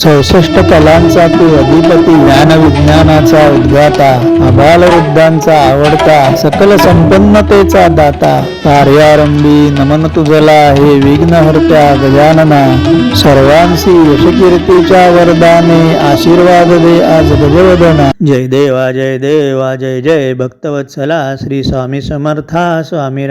चौसष्ट कलांचा तू अधिपती ज्ञान विज्ञानाचा उद्गाता अबाल वृद्धांचा आवडता सकल संपन्नतेचा दाता कार्यारंभी नमन तुझला हे विघ्नहर्त्या गजानना. सर्वांशी यशकीर्तीच्या वरदाने आशीर्वाद दे आज गजवदना. जय देवा जय देवा जय जय. भक्तवत्सला श्री स्वामी समर्था स्वामी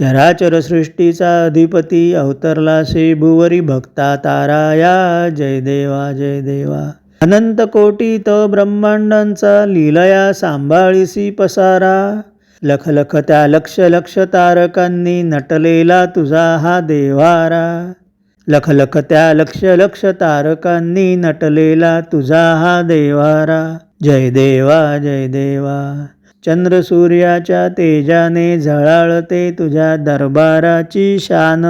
चराचर सृष्टीचा अधिपती अवतरला शे भुवरी भक्ता ताराया जय देवा जय देवा. अनंत कोटी तो ब्रह्मांडांचा लीलया सांभाळीसी पसारा. लखलख त्या लक्ष लक्ष तारकांनी नटलेला तुझा हा देवारा. लखलख त्या लक्ष लक्ष तारकांनी नटलेला तुझा हा देवारा. जय देवा जय देवा. चंद्रसूर्याच्या तेजाने झळाळते तुझ्या दरबाराची शान.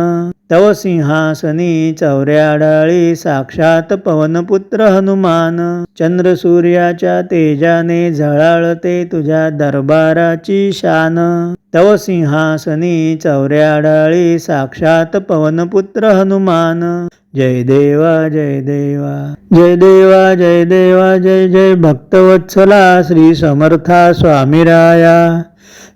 तव सिंहासनी चौऱ्याडाळी साक्षात पवनपुत्र हनुमान. चंद्र सूर्याच्या तेजाने झळाळते तुझ्या दरबाराची शान. तव सिंहासनी चौऱ्याडाळी साक्षात पवनपुत्र हनुमान. जय देवा जय देवा. जय देवा जय देवा जय जय. भक्तवत्सला श्री समर्था स्वामीराया.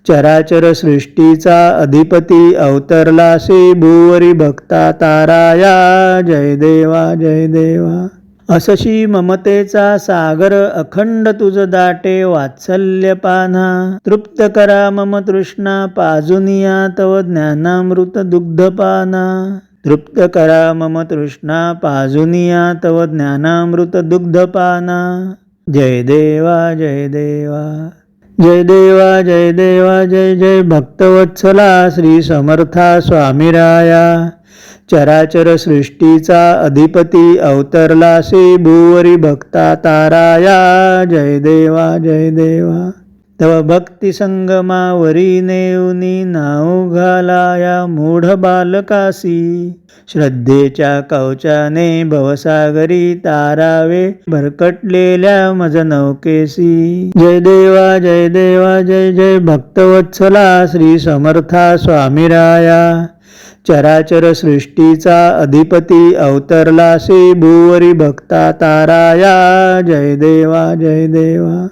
चराचर सृष्टीचा अधिपती अवतरला श्री भुवरी भक्ता ताराया. जय देवा जय देवा. असशी ममतेचा सागर अखंड तुझ दाटे वात्सल्य पाना तृप्त करा मम तृष्णा पाजुनिया तव ज्ञानामृत दुग्धपाना. तृप्त करा मम तृष्णा पाजुनिया तव ज्ञानामृत दुग्धपाना। जय देवा जय देवा। जय देवा जय देवा जय जय। भक्तवत्सला श्री समर्था स्वामीराया। चराचर सृष्टीचा अधिपती अवतरला श्री भुवरी भक्ता ताराया। जय देवा जय देवा। तव भक्ती संगमावरी नेऊनी नाव घालाया मूढ बालकासी. श्रद्धेच्या कवचाने भवसागरी तारावे भरकटलेल्या मज नौकेसी जय देवा जय देवा जय जय भक्तवत्सला श्री समर्था स्वामीराया. चराचर सृष्टीचा अधिपती अवतरला भूवरी भुवरी भक्ता ताराया. जय देवा जय देवा.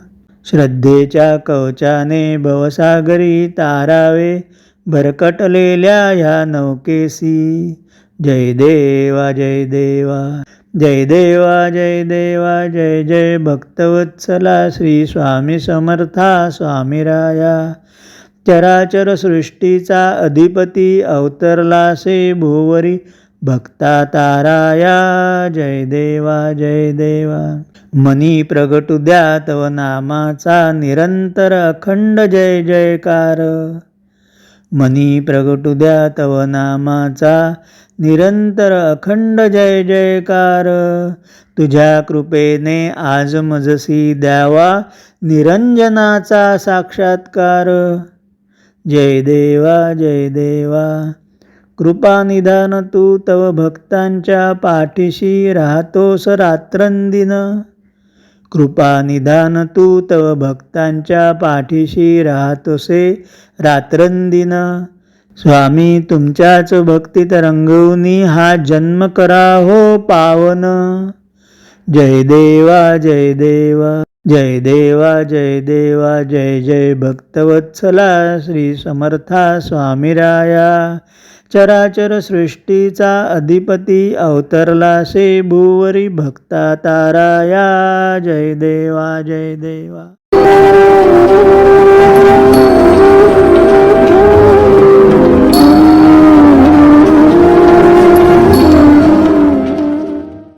श्रद्धेच्या कवचाने भवसागरी तारावे भरकटलेल्या ह्या नौकेसी. जय देवा जय देवा जय देवा जय देवा जय जय भक्तवत्सला श्री स्वामी समर्था स्वामी राया चराचर सृष्टीचा अधिपती अवतरला से भुवरी भक्ता ताराया जय देवा जय देवा. मनी प्रगटू द्या तव नामाचा निरंतर अखंड जय जयकार. मनी प्रगटू द्या तव नामाचा निरंतर अखंड जय जयकार. तुझ्या कृपेने आज मजसी द्यावा निरंजनाचा साक्षात्कार. जय देवा जय देवा. कृपानिधान तू तव भक्तांच्या पाठीशी राहतोस रात्रंदिन. कृपानिधान तू तव भक्तांच्या पाठीशी राहतोसे रात्रंदिन. स्वामी तुमच्याच भक्तीत रंगवनी हा जन्म करा हो पावन. जय देवा जय देवा. जय देवा जय देवा जय जय भक्तवत्सला श्री समर्था स्वामीराया. चराचर सृष्टीचा अधिपती अवतरला से भुवरी भक्ता ताराया जय देवा जय देवा.